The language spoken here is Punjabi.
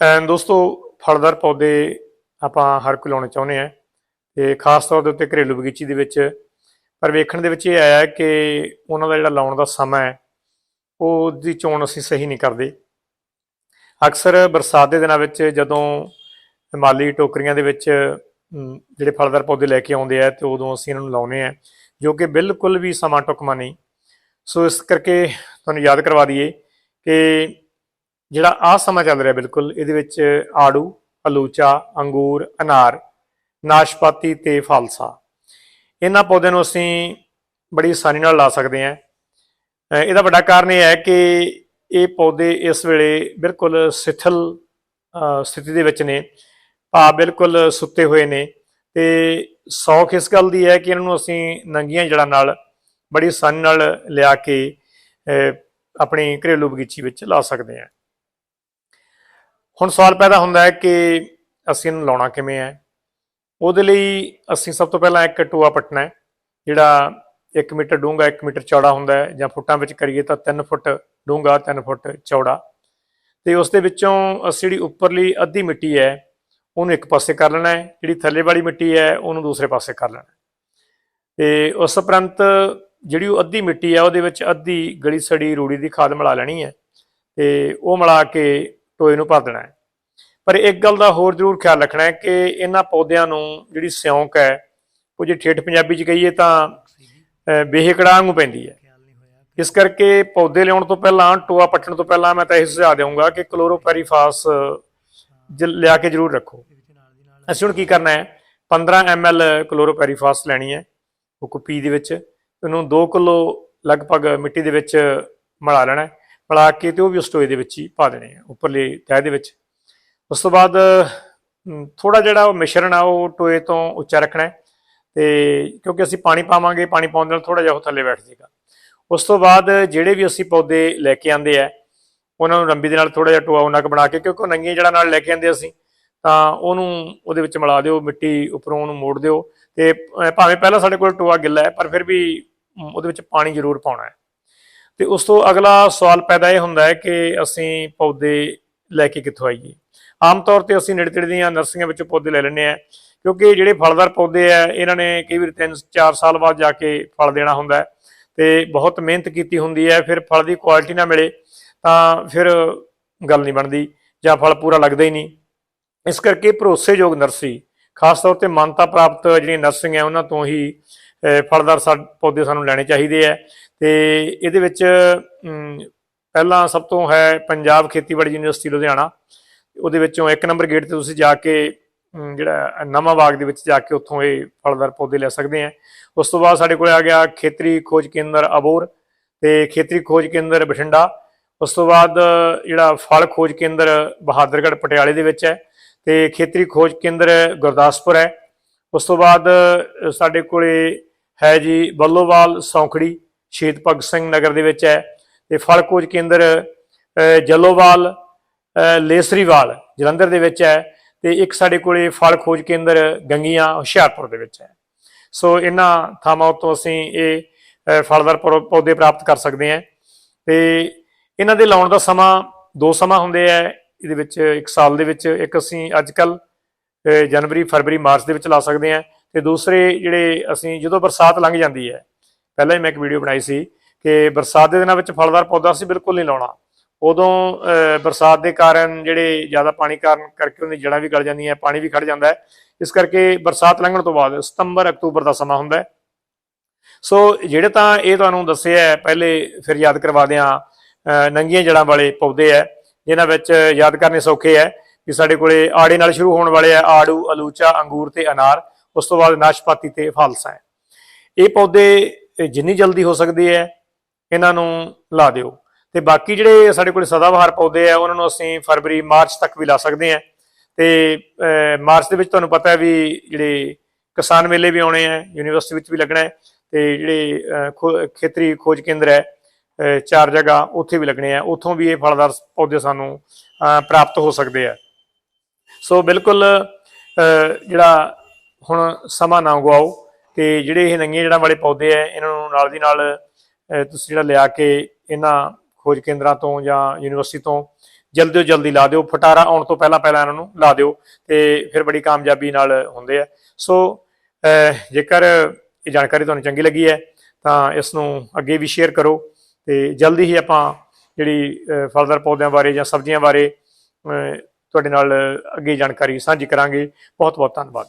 ਐਂਡ ਦੋਸਤੋ, ਫਲਦਾਰ ਪੌਦੇ ਆਪਾਂ ਹਰ ਕੋਈ ਲਾਉਣੇ ਚਾਹੁੰਦੇ ਆ ਤੇ ਖਾਸ ਤੌਰ ਦੇ ਉੱਤੇ ਘਰੇਲੂ ਬਗੀਚੀ ਦੇ ਵਿੱਚ। ਪਰ ਵੇਖਣ ਦੇ ਵਿੱਚ ਇਹ ਆਇਆ ਕਿ ਉਹਨਾਂ ਦਾ ਜਿਹੜਾ ਲਾਉਣ ਦਾ ਸਮਾਂ ਹੈ ਉਹ ਦੀ ਚੋਣ ਅਸੀਂ ਸਹੀ ਨਹੀਂ ਕਰਦੇ। ਅਕਸਰ ਬਰਸਾਤ ਦੇ ਦਿਨਾਂ ਵਿੱਚ ਜਦੋਂ ਮਾਲੀ ਟੋਕਰੀਆਂ ਦੇ ਵਿੱਚ ਜਿਹੜੇ ਫਲਦਾਰ ਪੌਦੇ ਲੈ ਕੇ ਆਉਂਦੇ ਆ ਤੇ ਉਦੋਂ ਅਸੀਂ ਇਹਨਾਂ ਨੂੰ ਲਾਉਨੇ ਆ ਜੋ ਕਿ ਬਿਲਕੁਲ ਵੀ ਸਮਾਂ ਟੁਕਮਾ ਨਹੀਂ। ਸੋ ਇਸ ਕਰਕੇ ਤੁਹਾਨੂੰ ਯਾਦ ਕਰਵਾ ਦਈਏ ਕਿ ਜਿਹੜਾ ਆ ਸਮਾਂ ਚੱਲ ਰਿਹਾ ਬਿਲਕੁਲ, ਇਹਦੇ ਵਿੱਚ ਆੜੂ ਅਲੂਚਾ ਅੰਗੂਰ, ਅਨਾਰ, ਨਾਸ਼ਪਾਤੀ ਤੇ ਫਾਲਸਾ। ਇਹਨਾਂ ਪੌਦਿਆਂ ਨੂੰ ਅਸੀਂ ਬੜੀ ਆਸਾਨੀ ਨਾਲ ਲਾ ਸਕਦੇ ਹਾਂ। ਇਹਦਾ ਵੱਡਾ ਕਾਰਨ ਇਹ ਹੈ ਕਿ ਇਹ ਪੌਦੇ ਇਸ ਵੇਲੇ ਬਿਲਕੁਲ ਸਿਥਲ ਸਥਿਤੀ ਦੇ ਵਿੱਚ ਨੇ। ਭਾਵ ਬਿਲਕੁਲ ਸੁੱਤੇ ਹੋਏ ਨੇ ਤੇ ਸੌਖ ਇਸ ਗੱਲ ਦੀ ਹੈ ਕਿ ਇਹਨਾਂ ਨੂੰ ਅਸੀਂ ਨੰਗੀਆਂ ਜੜਾਂ ਨਾਲ ਬੜੀ ਆਸਾਨੀ ਨਾਲ ਲਿਆ ਕੇ ਆਪਣੀ ਘਰੇਲੂ ਬਗੀਚੀ ਵਿੱਚ ਲਾ ਸਕਦੇ ਹਾਂ। ਹੁਣ ਸਵਾਲ ਪੈਦਾ ਹੁੰਦਾ ਹੈ ਕਿ ਅਸੀਂ ਇਹਨੂੰ ਲਾਉਣਾ ਕਿਵੇਂ ਹੈ ਉਹਦੇ ਲਈ ਅਸੀਂ ਸਭ ਤੋਂ ਪਹਿਲਾਂ ਇੱਕ ਟੋਆ ਪੱਟਣਾ ਹੈ, ਜਿਹੜਾ 1 ਮੀਟਰ ਡੂੰਘਾ 1 ਮੀਟਰ ਚੌੜਾ ਹੁੰਦਾ ਹੈ, ਜਾਂ ਫੁੱਟਾਂ ਵਿੱਚ ਕਰੀਏ ਤਾਂ 3 ਫੁੱਟ ਡੂੰਘਾ 3 ਫੁੱਟ ਚੌੜਾ ਤੇ ਉਸ ਦੇ ਵਿੱਚੋਂ ਅਸੀਂ ਜਿਹੜੀ ਉੱਪਰਲੀ ਅੱਧੀ ਮਿੱਟੀ ਹੈ, ਉਹਨੂੰ ਇੱਕ ਪਾਸੇ ਕਰ ਲੈਣਾ ਹੈ, ਜਿਹੜੀ ਥੱਲੇ ਵਾਲੀ ਮਿੱਟੀ ਹੈ, ਉਹਨੂੰ ਦੂਸਰੇ ਪਾਸੇ ਕਰ ਲੈਣਾ ਹੈ। ਤੇ ਉਸ ਉਪਰੰਤ ਜਿਹੜੀ ਉਹ ਅੱਧੀ ਮਿੱਟੀ ਹੈ, ਉਹਦੇ ਵਿੱਚ ਅੱਧੀ ਗਲੀ ਸੜੀ ਰੂੜੀ ਦੀ ਖਾਦ ਮਿਲਾ ਲੈਣੀ ਹੈ, ਤੇ ਉਹ ਮਿਲਾ ਕੇ ਟੋਏ ਨੂੰ ਭਰ ਦੇਣਾ ਹੈ। ਪਰ ਇੱਕ ਗੱਲ ਦਾ ਹੋਰ ਜ਼ਰੂਰ ਖਿਆਲ ਰੱਖਣਾ ਹੈ ਕਿ ਇਹਨਾਂ ਪੌਦਿਆਂ ਨੂੰ ਜਿਹੜੀ ਸਿਉਂਕ ਹੈ ਉਹ ਜੇ ਠੇਠ ਪੰਜਾਬੀ ਚ ਕਹੀਏ ਤਾਂ ਅਹ, ਬੇਹਕੜਾ ਵਾਂਗੂ ਪੈਂਦੀ ਹੈ। ਇਸ ਕਰਕੇ ਪੌਦੇ ਲਿਆਉਣ ਤੋਂ ਪਹਿਲਾਂ ਟੋਆ ਪੱਟਣ ਤੋਂ ਪਹਿਲਾਂ ਮੈਂ ਤਾਂ ਇਹ ਸੁਝਾਅ ਦੇਵਾਂਗਾ ਕਿ ਕਲੋਰੋਪੈਰੀਫਾਸ ਜ- ਲਿਆ ਕੇ ਜ਼ਰੂਰ ਰੱਖੋ। ਅਸੀਂ ਹੁਣ ਕੀ ਕਰਨਾ ਹੈ? 15 ml ਕਲੋਰੋਪੈਰੀਫਾਸ ਲੈਣੀ ਹੈ ਉਹ ਕੁੱਪੀ ਦੇ ਵਿੱਚ। ਉਹਨੂੰ 2 ਕਿਲੋ ਲਗਭਗ ਮਿੱਟੀ ਦੇ ਵਿੱਚ ਮਿਲਾ ਲੈਣਾ ਹੈ। ਮਿਲਾ ਕੇ ਤੇ ਉਹ ਵੀ ਉਸ ਟੋਏ ਦੇ ਵਿੱਚ ਹੀ ਪਾ ਦੇਣੇ ਆ, ਉੱਪਰਲੇ ਤਹਿ ਦੇ ਵਿੱਚ। ਉਸ ਤੋਂ ਬਾਅਦ ਥੋੜਾ ਜਿਹੜਾ ਉਹ ਮਿਸ਼ਰਣ ਆ, ਉਹ ਟੋਏ ਤੋਂ ਉੱਚਾ ਰੱਖਣਾ ਹੈ ਤੇ ਕਿਉਂਕਿ ਅਸੀਂ ਪਾਣੀ ਪਾਵਾਂਗੇ, ਪਾਣੀ ਪਾਉਣ ਨਾਲ ਥੋੜਾ ਜਿਹਾ ਉਹ ਥੱਲੇ ਬੈਠ ਜਾਏਗਾ ਉਸ ਤੋਂ ਬਾਅਦ ਜਿਹੜੇ ਵੀ ਅਸੀਂ ਪੌਦੇ ਲੈ ਕੇ ਆਂਦੇ ਆ, ਉਹਨਾਂ ਨੂੰ ਰੰਬੀ ਦੇ ਨਾਲ ਥੋੜਾ ਜਿਹਾ ਟੋਆ ਉਹਨਾਂ ਕ ਬਣਾ ਕੇ, ਕਿਉਂਕਿ ਉਹ ਨੰਗੀਆਂ ਜੜ੍ਹਾਂ ਨਾਲ ਲੈ ਕੇ ਆਂਦੇ ਅਸੀਂ, ਤਾਂ ਉਹਨੂੰ ਉਹਦੇ ਵਿੱਚ ਮਿਲਾ ਦਿਓ, ਮਿੱਟੀ ਉੱਪਰੋਂ ਉਹਨੂੰ ਮੋੜ ਦਿਓ ਤੇ ਭਾਵੇਂ ਪਹਿਲਾਂ ਸਾਡੇ ਕੋਲ ਟੋਆ ਗਿੱਲਾ ਹੈ, ਪਰ ਫਿਰ ਵੀ ਉਹਦੇ ਵਿੱਚ ਪਾਣੀ ਜ਼ਰੂਰ ਪਾਉਣਾ ਹੈ। ਤੇ ਉਸ ਤੋਂ ਅਗਲਾ ਸਵਾਲ ਪੈਦਾ ਇਹ ਹੁੰਦਾ ਹੈ ਕਿ ਅਸੀਂ ਪੌਦੇ ਲੈ ਕੇ ਕਿੱਥੋਂ ਆਈਏ? ਆਮ ਤੌਰ ਤੇ ਅਸੀਂ ਨੇੜੇ ਤੇੜੇ ਦੀਆਂ ਨਰਸਰੀਆਂ ਵਿੱਚੋਂ ਪੌਦੇ ਲੈ ਲੈਂਦੇ ਆ ਕਿਉਂਕਿ ਜਿਹੜੇ ਫਲਦਾਰ ਪੌਦੇ ਆ, ਇਹਨਾਂ ਨੇ ਕਈ ਵਾਰ 3-4 ਸਾਲ ਬਾਅਦ ਜਾ ਕੇ ਫਲ ਦੇਣਾ ਹੁੰਦਾ ਹੈ ਤੇ ਬਹੁਤ ਮਿਹਨਤ ਕੀਤੀ ਹੁੰਦੀ ਹੈ, ਫਿਰ ਫਲ ਦੀ ਕੁਆਲਿਟੀ ਨਾ ਮਿਲੇ ਤਾਂ ਫਿਰ ਗੱਲ ਨਹੀਂ ਬਣਦੀ ਜਾਂ ਫਲ ਪੂਰਾ ਲੱਗਦਾ ਹੀ ਨਹੀਂ। ਇਸ ਕਰਕੇ ਭਰੋਸੇਯੋਗ ਨਰਸਰੀ ਖਾਸ ਤੌਰ ਤੇ ਮਾਨਤਾ ਪ੍ਰਾਪਤ ਜਿਹੜੀਆਂ ਨਰਸਰੀਆਂ ਉਹਨਾਂ ਤੋਂ ਹੀ ਫਲਦਾਰ ਸਾ, ਪੌਦੇ ਸਾਨੂੰ ਲੈਣੇ ਚਾਹੀਦੇ ਆ। ਤੇ ਇਹਦੇ ਵਿੱਚ ਪਹਿਲਾਂ ਸਭ ਤੋਂ ਹੈ ਪੰਜਾਬ ਖੇਤੀਬਾੜੀ ਯੂਨੀਵਰਸਿਟੀ ਲੁਧਿਆਣਾ। ਉਹਦੇ ਵਿੱਚੋਂ ਇੱਕ ਨੰਬਰ ਗੇਟ ਤੇ ਤੁਸੀਂ ਜਾ ਕੇ ਜਿਹੜਾ ਨਵਾਂ ਬਾਗ ਦੇ ਵਿੱਚ ਜਾ ਕੇ ਉੱਥੋਂ ਇਹ ਫਲਦਾਰ ਪੌਦੇ ਲੈ ਸਕਦੇ ਆ। ਉਸ ਤੋਂ ਬਾਅਦ ਸਾਡੇ ਕੋਲ ਆ ਗਿਆ ਖੇਤਰੀ ਖੋਜ ਕੇਂਦਰ ਅਬੋਰ ਤੇ ਖੇਤਰੀ ਖੋਜ ਕੇਂਦਰ ਬਠਿੰਡਾ। ਉਸ ਤੋਂ ਬਾਅਦ ਜਿਹੜਾ ਫਲ ਖੋਜ ਕੇਂਦਰ ਬਹਾਦਰਗੜ੍ਹ ਪਟਿਆਲੇ ਦੇ ਵਿੱਚ ਹੈ ਤੇ ਖੇਤਰੀ ਖੋਜ ਕੇਂਦਰ ਗੁਰਦਾਸਪੁਰ ਹੈ। ਉਸ ਤੋਂ ਬਾਅਦ ਸਾਡੇ ਕੋਲੇ ਹੈ ਜੀ ਬੱਲੋਵਾਲ ਸੌਂਖੜੀ ਸ਼ਹੀਦ ਭਗਤ ਸਿੰਘ ਨਗਰ ਦੇ ਵਿੱਚ ਹੈ ਤੇ ਫਲ ਖੋਜ ਕੇਂਦਰ ਅ, ਜੱਲੋਵਾਲ ਲੇਸਰੀਵਾਲ ਜਲੰਧਰ ਦੇ ਵਿੱਚ ਹੈ ਤੇ ਇੱਕ ਸਾਡੇ ਕੋਲੇ ਫਲ ਖੋਜ ਕੇਂਦਰ ਗੰਗੀਆਂ ਹੁਸ਼ਿਆਰਪੁਰ ਦੇ ਵਿੱਚ ਹੈ। ਸੋ ਇਹਨਾਂ ਥਾਵਾਂ ਉੱਤੋਂ ਅਸੀਂ ਇਹ ਫਲਦਾਰ ਪੌ- ਪੌਦੇ ਪ੍ਰਾਪਤ ਕਰ ਸਕਦੇ ਹਾਂ ਤੇ ਇਹਨਾਂ ਦੇ ਲਾਉਣ ਦਾ ਸਮਾਂ ਦੋ ਸਮਾਂ ਹੁੰਦੇ ਆ। ਇਹਦੇ ਵਿੱਚ ਇੱਕ ਸਾਲ ਦੇ ਵਿੱਚ ਇੱਕ ਅਸੀਂ ਅੱਜ ਕੱਲ ਜਨਵਰੀ ਫਰਵਰੀ ਮਾਰਚ ਦੇ ਵਿੱਚ ਲਾ ਸਕਦੇ ਹਾਂ। ਤੇ ਦੂਸਰੇ ਜਿਹੜੇ ਅਸੀਂ ਜਦੋਂ ਬਰਸਾਤ ਲੰਘ ਜਾਂਦੀ ਹੈ, ਪਹਿਲਾਂ ਹੀ ਮੈਂ ਇੱਕ ਵੀਡੀਓ ਬਣਾਈ ਸੀ ਕਿ ਬਰਸਾਤ ਦੇ ਦਿਨਾਂ ਵਿੱਚ ਫਲਦਾਰ ਪੌਦਾ ਅਸੀਂ ਬਿਲਕੁਲ ਨਹੀਂ ਲਾਉਣਾ। ਉਦੋਂ ਬਰਸਾਤ ਦੇ ਕਾਰਨ ਜਿਹੜੇ ਜ਼ਿਆਦਾ ਪਾਣੀ ਕਾਰਨ ਕਰਕੇ ਉਹਦੀ ਜੜ੍ਹਾਂ ਵੀ ਗਲ ਜਾਂਦੀਆਂ, ਪਾਣੀ ਵੀ ਖੜ ਜਾਂਦਾ ਹੈ। ਇਸ ਕਰਕੇ ਬਰਸਾਤ ਲੰਘਣ ਤੋਂ ਬਾਅਦ ਸਤੰਬਰ, ਅਕਤੂਬਰ ਦਾ ਸਮਾਂ ਹੁੰਦਾ ਹੈ। ਸੋ ਜਿਹੜੇ ਤਾਂ ਇਹ ਤੁਹਾਨੂੰ ਦੱਸਿਆ ਪਹਿਲੇ ਫਿਰ ਯਾਦ ਕਰਵਾ ਦਿਆਂ ਨੰਗੀਆਂ ਜੜ੍ਹਾਂ ਵਾਲੇ ਪੌਦੇ ਹੈ, ਜਿਨ੍ਹਾਂ ਵਿੱਚ ਯਾਦ ਕਰਨੇ ਸੌਖੇ ਹੈ ਕਿ ਸਾਡੇ ਕੋਲੇ ਆੜੇ ਨਾਲ ਸ਼ੁਰੂ ਹੋਣ ਵਾਲੇ ਆ ਆੜੂ, ਅਲੂਚਾ, ਅੰਗੂਰ ਤੇ ਅਨਾਰ। ਉਸ ਤੋਂ ਬਾਅਦ ਨਾਸ਼ਪਾਤੀ ਤੇ ਫਾਲਸਾ ਹੈ। ਇਹ ਪੌਦੇ ਜਿੰਨੀ ਜਲਦੀ ਹੋ ਸਕਦੀ ਹੈ, ਇਹਨਾਂ ਨੂੰ ਲਾ ਦਿਓ। ਤੇ ਬਾਕੀ ਜਿਹੜੇ ਸਾਡੇ ਕੋਲ ਸਦਾਬਹਾਰ ਪੌਦੇ ਆ ਉਹਨਾਂ ਨੂੰ ਅਸੀਂ ਫਰਵਰੀ, ਮਾਰਚ ਤੱਕ ਵੀ ਲਾ ਸਕਦੇ ਹਾਂ। ਤੇ ਮਾਰਚ ਦੇ ਵਿੱਚ ਤੁਹਾਨੂੰ ਪਤਾ ਹੈ ਵੀ ਜਿਹੜੇ ਕਿਸਾਨ ਮੇਲੇ ਵੀ ਆਉਣੇ ਆ ਯੂਨੀਵਰਸਿਟੀ ਵਿੱਚ ਵੀ ਲੱਗਣਾ ਹੈ, ਤੇ ਜਿਹੜੇ ਖੋ- ਖੇਤਰੀ ਖੋਜ ਕੇਂਦਰ ਹੈ ਚਾਰ ਜਗ੍ਹਾ ਉੱਥੇ ਵੀ ਲੱਗਣੇ ਆ ਉੱਥੋਂ ਵੀ ਇਹ ਫਲਦਾਰ ਪੌਦੇ ਸਾਨੂੰ ਪ੍ਰਾਪਤ ਹੋ ਸਕਦੇ ਆ ਸੋ ਬਿਲਕੁਲ ਜਿਹੜਾ ਹੁਣ ਸਮਾਂ ਨਾ ਗਵਾਓ ਤੇ ਜਿਹੜੇ ਇਹ ਨੰਗੀਆਂ ਜੜ੍ਹਾਂ ਵਾਲੇ ਪੌਦੇ ਆ ਇਹਨਾਂ ਨੂੰ ਨਾਲ ਦੀ ਨਾਲ ਤੁਸੀਂ ਜਿਹੜਾ ਲਿਆ ਕੇ ਇਹਨਾਂ ਖੋਜ ਕੇਂਦਰਾਂ ਤੋਂ ਜਾਂ ਯੂਨੀਵਰਸਿਟੀ ਤੋਂ ਜਲਦੀ ਤੋਂ ਜਲਦੀ ਲਾ ਦਿਓ, ਫਟਾਰਾ ਆਉਣ ਤੋਂ ਪਹਿਲਾਂ ਪਹਿਲਾਂ ਇਹਨਾਂ ਨੂੰ ਲਾ ਦਿਓ ਤੇ ਫਿਰ ਬੜੀ ਕਾਮਯਾਬੀ ਨਾਲ ਹੁੰਦੇ ਆ ਸੋ ਜੇਕਰ ਇਹ ਜਾਣਕਾਰੀ ਤੁਹਾਨੂੰ ਚੰਗੀ ਲੱਗੀ ਹੈ ਤਾਂ ਇਸ ਨੂੰ ਅੱਗੇ ਵੀ ਸ਼ੇਅਰ ਕਰੋ ਤੇ ਜਲਦੀ ਹੀ ਆਪਾਂ ਜਿਹੜੀ ਫਲਦਾਰ ਪੌਦਿਆਂ ਬਾਰੇ ਜਾਂ ਸਬਜ਼ੀਆਂ ਬਾਰੇ ਤੁਹਾਡੇ ਨਾਲ ਅੱਗੇ ਜਾਣਕਾਰੀ ਸਾਂਝੀ ਕਰਾਂਗੇ। ਬਹੁਤ ਬਹੁਤ ਧੰਨਵਾਦ।